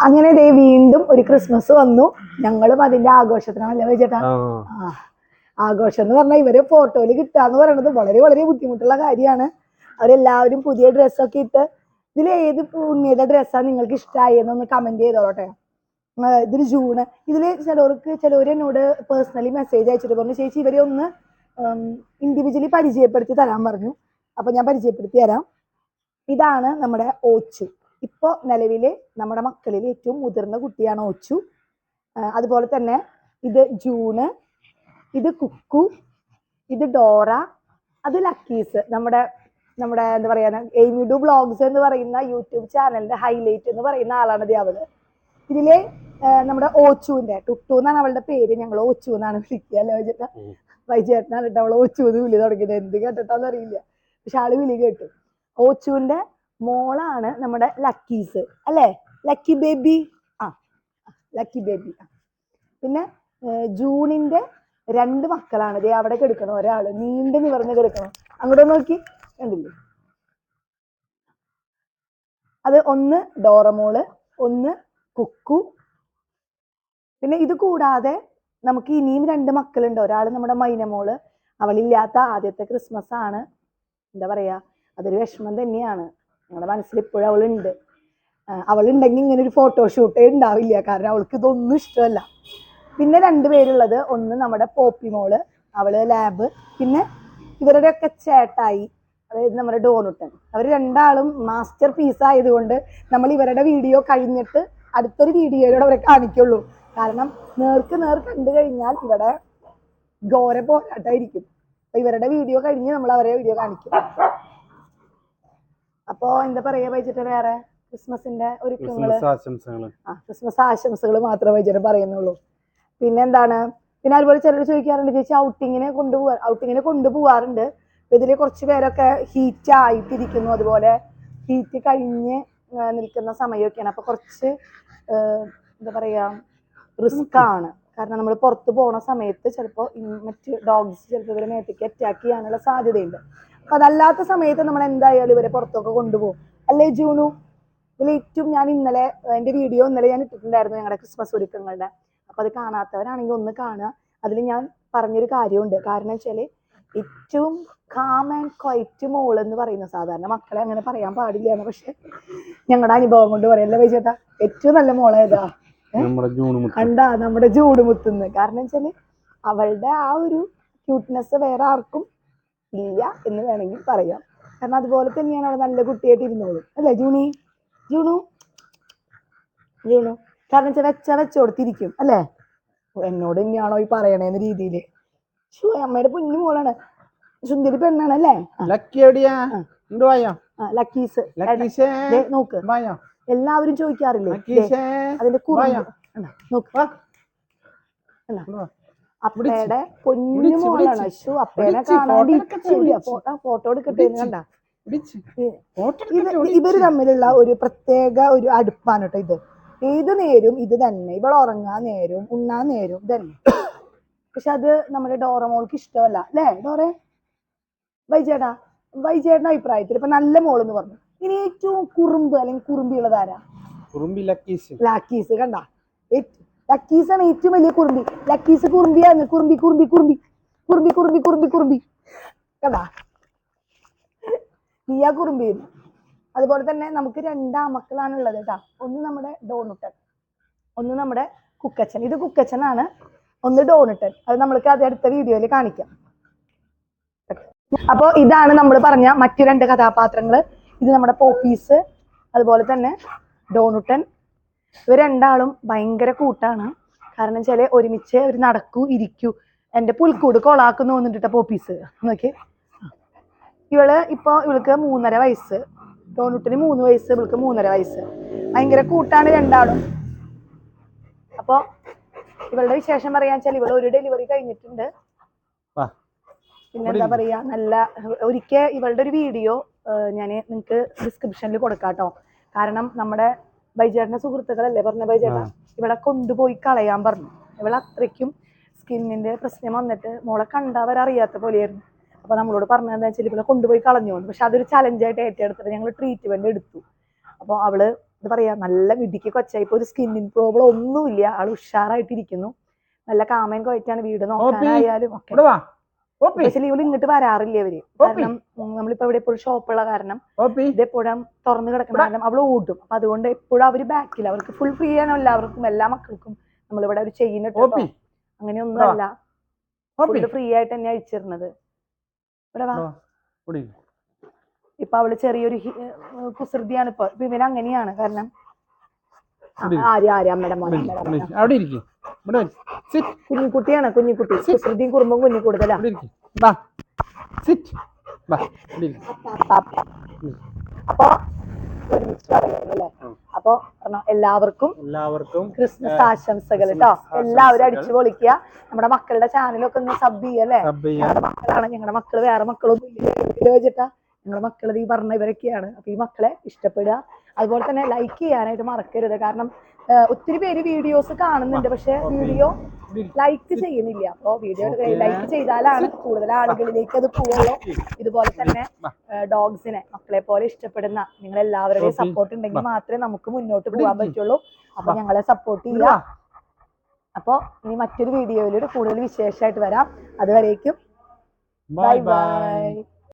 അങ്ങനെ ദേ വീണ്ടും ഒരു ക്രിസ്മസ് വന്നു. ഞങ്ങളും അതിന്റെ ആഘോഷത്തിനാണല്ലേ വെച്ചേട്ടാ ആഘോഷം എന്ന് പറഞ്ഞാൽ ഇവരെ ഫോട്ടോയിൽ കിട്ടാന്ന് പറയുന്നത് വളരെ വളരെ ബുദ്ധിമുട്ടുള്ള കാര്യമാണ്. അവരെല്ലാവരും പുതിയ ഡ്രസ്സൊക്കെ ഇട്ട് ഇതിൽ ഏത് ഉണ്ണിയുടെ ഡ്രസ്സാണ് നിങ്ങൾക്ക് ഇഷ്ടമായെന്നൊന്ന് കമന്റ് ചെയ്തോട്ടെ ആ, ഇതിൽ ജൂണ് ഇതിൽ ചിലവർക്ക് ചിലവർ എന്നോട് പേഴ്സണലി മെസ്സേജ് അയച്ചിട്ട് പറഞ്ഞു ചേച്ചി ഇവരെ ഒന്ന് ഇൻഡിവിജ്വലി പരിചയപ്പെടുത്തി തരാൻ പറഞ്ഞു. അപ്പൊ ഞാൻ പരിചയപ്പെടുത്തി തരാം. ഇതാണ് നമ്മുടെ ഓച്ചു. ഇപ്പോൾ നിലവിൽ നമ്മുടെ മക്കളിൽ ഏറ്റവും മുതിർന്ന കുട്ടിയാണ് ഓച്ചു അതുപോലെ തന്നെ ഇത് ജൂണ് ഇത് കുക്കു ഇത് ഡോറ അത് ലക്കീസ്. നമ്മുടെ നമ്മുടെ എന്താ പറയാ എയ്മിഡു ബ്ലോഗ്സ് എന്ന് പറയുന്ന യൂട്യൂബ് ചാനലിന്റെ ഹൈലൈറ്റ് എന്ന് പറയുന്ന ആളാണ് അധ്യാപകർ ഇതിലെ നമ്മുടെ ഓച്ചുവിന്റെ ടുട്ടു എന്നാണ് അവളുടെ പേര്. ഞങ്ങൾ ഓച്ചു എന്നാണ് വിളിക്കുക അല്ലേ വൈചേട്ട. വൈചേട്ടനാണ് കേട്ടോ അവൾ ഓച്ചു എന്ന് വിളി തുടങ്ങിയത്. എന്ത് കേട്ടിട്ടാന്ന് അറിയില്ല. പക്ഷെ ആൾ വിളി കേട്ടു. ഓച്ചുവിന്റെ മോളാണ് നമ്മുടെ ലക്കീസ് അല്ലേ? ലക്കി ബേബി ആ ലക്കി ബേബി പിന്നെ ജൂണിന്റെ രണ്ട് മക്കളാണ്. ദേ അവിടെ കിടക്കണം ഒരാൾ. നീണ്ടു നിവർന്ന് കിടക്കണം. അങ്ങോട്ട് നോക്കി. കണ്ടില്ലേ? അത് ഒന്ന് ഡോറമോൾ ഒന്ന് കുക്കു. പിന്നെ ഇത് കൂടാതെ നമുക്ക് ഇനിയും രണ്ട് മക്കളുണ്ട്. ഒരാൾ നമ്മുടെ മൈനമോൾ. അവളില്ലാത്ത ആദ്യത്തെ ക്രിസ്മസ് ആണ്. എന്താ പറയാ? അതൊരു വിഷമം തന്നെയാണ്. ഞങ്ങളുടെ മനസ്സിൽ ഇപ്പോഴും അവളുണ്ട് അവളുണ്ടെങ്കിൽ ഇങ്ങനെ ഒരു ഫോട്ടോഷൂട്ടേ ഉണ്ടാവില്ല കാരണം അവൾക്ക് ഇതൊന്നും ഇഷ്ടമല്ല. പിന്നെ രണ്ടുപേരുള്ളത് ഒന്ന് നമ്മുടെ പോപ്പി മോൾ അവൾ ലാബ്. പിന്നെ ഇവരുടെയൊക്കെ ചേട്ടായി അതായത് നമ്മുടെ ഡോണുട്ടൻ. അവർ രണ്ടാളും മാസ്റ്റർ പീസ് ആയതുകൊണ്ട് നമ്മൾ ഇവരുടെ വീഡിയോ കഴിഞ്ഞിട്ട് അടുത്തൊരു വീഡിയോയിലൂടെ അവരെ കാണിക്കുള്ളൂ. കാരണം നേർക്ക് നേർ കണ്ടു കഴിഞ്ഞാൽ ഇവിടെ ഘോര പോരാട്ടായിരിക്കും. അപ്പൊ ഇവരുടെ വീഡിയോ കഴിഞ്ഞ് നമ്മൾ അവരെ വീഡിയോ കാണിക്കും. അപ്പോ എന്താ പറയാ വൈചിട്ട് വേറെ ക്രിസ്മസിന്റെ ഒരുക്കങ്ങൾ? ക്രിസ്മസ് ആശംസകൾ. ആ ക്രിസ്മസ് ആശംസകൾ മാത്രമേ വൈചിട്ട് പറയുന്നുള്ളൂ. പിന്നെ എന്താണ് പിന്നെ അതുപോലെ ചിലർ ചോദിക്കാറുണ്ട് ചേച്ചി ഔട്ടിങ്ങിനെ കൊണ്ടുപോകാ ഔട്ടിങ്ങിനെ കൊണ്ടുപോകാറുണ്ട് ഇതിൽ ഇതിൽ കുറച്ച് പേരൊക്കെ ഹീറ്റ് ആയിട്ടിരിക്കുന്നു. അതുപോലെ ഹീറ്റ് കഴിഞ്ഞ് നിൽക്കുന്ന സമയമൊക്കെയാണ് അപ്പൊ കുറച്ച് എന്താ പറയാ റിസ്ക് ആണ്. കാരണം നമ്മൾ പുറത്ത് പോണ സമയത്ത് ചിലപ്പോൾ മറ്റ് ഡോഗ്സ് ചിലപ്പോൾ ഇവരെ മേത്തേക്ക് അറ്റാക്ക് ചെയ്യാനുള്ള സാധ്യതയുണ്ട്. അപ്പൊ അതല്ലാത്ത സമയത്ത് നമ്മൾ എന്തായാലും ഇവരെ പുറത്തൊക്കെ കൊണ്ടുപോകും. അല്ലേ ജൂണു? ഇതിൽ ഏറ്റവും ഞാൻ ഇന്നലെ എന്റെ വീഡിയോ ഇന്നലെ ഞാൻ ഇട്ടിട്ടുണ്ടായിരുന്നു ഞങ്ങളുടെ ക്രിസ്മസ് ഒരുക്കങ്ങളുടെ. അപ്പൊ അത് കാണാത്തവരാണെങ്കിൽ ഒന്ന് കാണുക. അതിൽ ഞാൻ പറഞ്ഞൊരു കാര്യമുണ്ട്. കാരണം വെച്ചാൽ ഏറ്റവും കാം ആൻഡ് ക്വൈറ്റ് മോൾ എന്ന് പറയുന്ന സാധാരണ മക്കളെ അങ്ങനെ പറയാൻ പാടില്ല പക്ഷെ ഞങ്ങളുടെ അനുഭവം കൊണ്ട് പറയല്ലേ വൈചേട്ടാ ഏറ്റവും നല്ല മോളേതാ കണ്ടാ? നമ്മുടെ ജൂടുമുത്തുന്ന് കാരണം വെച്ചാൽ അവളുടെ ആ ഒരു ക്യൂട്ട്നെസ് വേറെ ആർക്കും ഇല്ല എന്ന് വേണമെങ്കിൽ പറയാം. കാരണം അതുപോലെ തന്നെയാണ് അവൾ നല്ല കുട്ടിയായിട്ട് ഇരുന്നോളും. അല്ലേ ജൂണി? ജൂണു? ജൂണു? കാരണം വെച്ചാൽ വെച്ച വെച്ചോടത്തിരിക്കും അല്ലേ? എന്നോട് തന്നെയാണോ ഈ പറയണേന്ന രീതിയിൽ. ഷോ അമ്മയുടെ പൊന്നു മോളാണ്. സുന്ദരി പെണ്ണാണ് അല്ലേ? ലക്കി എവിടെയാ? ലക്കീസ് നോക്ക്. എല്ലാവരും ചോദിക്കാറില്ലേ? അതിന്റെ? നോക്ക്. അപ്പയുടെ കുഞ്ഞു മോളാണ് അശു അപ്പേനെ കാണാണ്ട് ഇച്ചില്ല ഫോട്ടോ ഫോട്ടോ എടുക്കട്ടെ എന്ന്. കണ്ട. ഇവർ തമ്മിലുള്ള ഒരു പ്രത്യേക ഒരു അടുപ്പാണ് കേട്ടോ ഇത്. ഏത് നേരും ഇത് തന്നെ. ഇവൾ ഉറങ്ങാൻ നേരും ഉണ്ണാൻ നേരും ഇതന്നെ തന്നെ. പക്ഷെ അത് നമ്മുടെ ഡോറമോൾക്ക് ഇഷ്ടമല്ല. അല്ലേ ഡോറെ? വൈചേടാ വൈചേട്ടന്റെ അഭിപ്രായത്തിൽ ഇപ്പൊ നല്ല മോളെന്ന് പറഞ്ഞു. ഇനി ഏറ്റവും കുറുമ്പ് അല്ലെങ്കിൽ കുറുമ്പിയുള്ളതാരാ കുറുമ്പി ലക്കീസ്. ലക്കീസ് കണ്ട? ലക്കീസ് ആണ് ഏറ്റവും വലിയ കുറുമ്പി. ലക്കീസ് കുറുമ്പിയാണ്. കുറുമ്പി കുറുമ്പി കുറുമ്പി. കുറുമ്പി കുറുമ്പി കുറുമ്പി കുറുമ്പി. കഥാ നീ ആ കുറുമ്പി അതുപോലെ തന്നെ നമുക്ക് രണ്ടാമക്കളാണ് ഉള്ളത് കേട്ടാ. ഒന്ന് നമ്മുടെ ഡോണുട്ടൻ. ഒന്ന് നമ്മുടെ കുക്കച്ചൻ. ഇത് കുക്കച്ചനാണ്. ഒന്ന് ഡോണുട്ടൻ. അത് നമ്മൾക്ക് അത് അടുത്ത വീഡിയോയിൽ കാണിക്കാം. അപ്പോൾ ഇതാണ് നമ്മൾ പറഞ്ഞ മറ്റു രണ്ട് കഥാപാത്രങ്ങൾ ഇത് നമ്മുടെ പോപ്പീസ് അതുപോലെ തന്നെ ഡോണുട്ടൻ ഇവർ രണ്ടാളും ഭയങ്കര കൂട്ടാണ്. കാരണം വെച്ചാൽ ഒരുമിച്ച് അവർ നടക്കൂ ഇരിക്കൂ. എന്റെ പുൽക്കൂട് കൊളാക്കുന്നു തോന്നിട്ട് പോപ്പീസ്. നോക്കി. ഇവൾ ഇപ്പൊ ഇവൾക്ക് മൂന്നര വയസ്സ്. ഡോണുട്ടിന് മൂന്ന് വയസ്സ് ഇവൾക്ക് മൂന്നര വയസ്സ്. ഭയങ്കര കൂട്ടാണ് രണ്ടാളും. അപ്പൊ ഇവളുടെ വിശേഷം പറയാൻ വെച്ചാൽ ഇവൾ ഒരു ഡെലിവറി കഴിഞ്ഞിട്ടുണ്ട്. പിന്നെന്താ പിന്നെ പറയാ നല്ല ഒരിക്കൽ ഇവളുടെ ഒരു വീഡിയോ ഞാൻ നിങ്ങൾക്ക് ഡിസ്ക്രിപ്ഷനിൽ കൊടുക്കാട്ടോ. കാരണം നമ്മുടെ ബൈജേട്ടന്റെ സുഹൃത്തുക്കളല്ലേ? പറഞ്ഞ ബൈജേട്ട ഇവിടെ കൊണ്ടുപോയി കളയാൻ പറഞ്ഞു. ഇവിടെ അത്രയ്ക്കും സ്കിന്നിന്റെ പ്രശ്നം വന്നിട്ട് മോളെ കണ്ടവരറിയാത്ത പോലെയായിരുന്നു. അപ്പൊ നമ്മളോട് പറഞ്ഞതെന്ന് വെച്ചാൽ ഇവിടെ കൊണ്ടുപോയി കളഞ്ഞു പക്ഷെ അതൊരു ചലഞ്ചായിട്ട് ഏറ്റെടുത്തിട്ട് ഞങ്ങൾ ട്രീറ്റ്മെന്റ് എടുത്തു. അപ്പോൾ അവൾ എന്താ പറയാ നല്ല മിടിക്ക് കൊച്ചായി. ഇപ്പൊ ഒരു സ്കിന്നിൻ പ്രോബ്ലം ഒന്നുമില്ല. ആൾ ഉഷാറായിട്ടിരിക്കുന്നു. നല്ല കാമൻ കൊയറ്റാണ് വീട് നോക്കാനായാലും ഒക്കെ. പക്ഷേ ഇവൾ ഇങ്ങോട്ട് വരാറില്ല അവർ കാരണം നമ്മളിപ്പോ ഇവിടെ എപ്പോഴും ഷോപ്പുള്ള കാരണം ഇത് എപ്പോഴും തുറന്നു കിടക്കുന്ന കാരണം അവൾ ഓടും അപ്പൊ അതുകൊണ്ട് എപ്പോഴും അവർ ബാക്കിൽ അവർക്ക് ഫുൾ ഫ്രീ ആണ് എല്ലാവർക്കും എല്ലാ മക്കൾക്കും നമ്മളിവിടെ ഒരു ചെയിൻ ഇട്ടോ അങ്ങനെയൊന്നും അല്ല. ഫ്രീ ആയിട്ട് തന്നെ അഴിച്ചിരുന്നത് ഇവിടെ വാ. ഇപ്പൊ അവൾ ചെറിയൊരു കുസൃതിയാണ് ഇപ്പൊ ഇവന് അങ്ങനെയാണ് കാരണം അവിടെ ഇരിക്കും. കുഞ്ഞിക്കുട്ടിയാണ് കുഞ്ഞിക്കുട്ടി. കുസൃതിയും കുറുമ്പും കുഞ്ഞു കൂടുതലാ. ഇവിടെ ഇരിക്കും. വാ സിറ്റ് വാ ഇവിടെ ഇരിക്ക്. അപ്പൊ അപ്പൊ എല്ലാവർക്കും എല്ലാവർക്കും ക്രിസ്മസ് ആശംസകൾ കേട്ടോ. എല്ലാവരും അടിച്ചു പൊളിക്കുക. നമ്മുടെ മക്കളുടെ ചാനലൊക്കെ ഒന്ന് സബ് ചെയ്യല്ലേ സബ് ചെയ്യാൻ ഞങ്ങളുടെ മക്കളാണ് ഞങ്ങളുടെ മക്കൾ വേറെ മക്കളൊന്നും ഇല്ല. വെച്ചിട്ടാ. ഞങ്ങളുടെ മക്കൾ ഈ പറഞ്ഞ ഇവരൊക്കെയാണ്. അപ്പൊ ഈ മക്കളെ ഇഷ്ടപ്പെടുക. അതുപോലെ തന്നെ ലൈക്ക് ചെയ്യാനായിട്ട് മറക്കരുത്. കാരണം ഒത്തിരി പേര് വീഡിയോസ് കാണുന്നുണ്ട്. പക്ഷെ വീഡിയോ ലൈക്ക് ചെയ്യുന്നില്ല. അപ്പോൾ വീഡിയോ ലൈക്ക് ചെയ്താലാണ് കൂടുതൽ ആളുകളിലേക്ക് അത് പോവുള്ളൂ. ഇതുപോലെ തന്നെ ഡോഗ്സിനെ മക്കളെ പോലെ ഇഷ്ടപ്പെടുന്ന നിങ്ങൾ എല്ലാവരുടെയും സപ്പോർട്ട് ഉണ്ടെങ്കിൽ മാത്രമേ നമുക്ക് മുന്നോട്ട് പോകാൻ. പറ്റുള്ളൂ. അപ്പൊ ഞങ്ങളെ സപ്പോർട്ട് ചെയ്യുക. അപ്പോൾ അപ്പോ ഇനി മറ്റൊരു വീഡിയോയിലൂടെ കൂടുതൽ വിശേഷമായിട്ട് വരാം. അതുവരേക്കും ബൈ ബൈ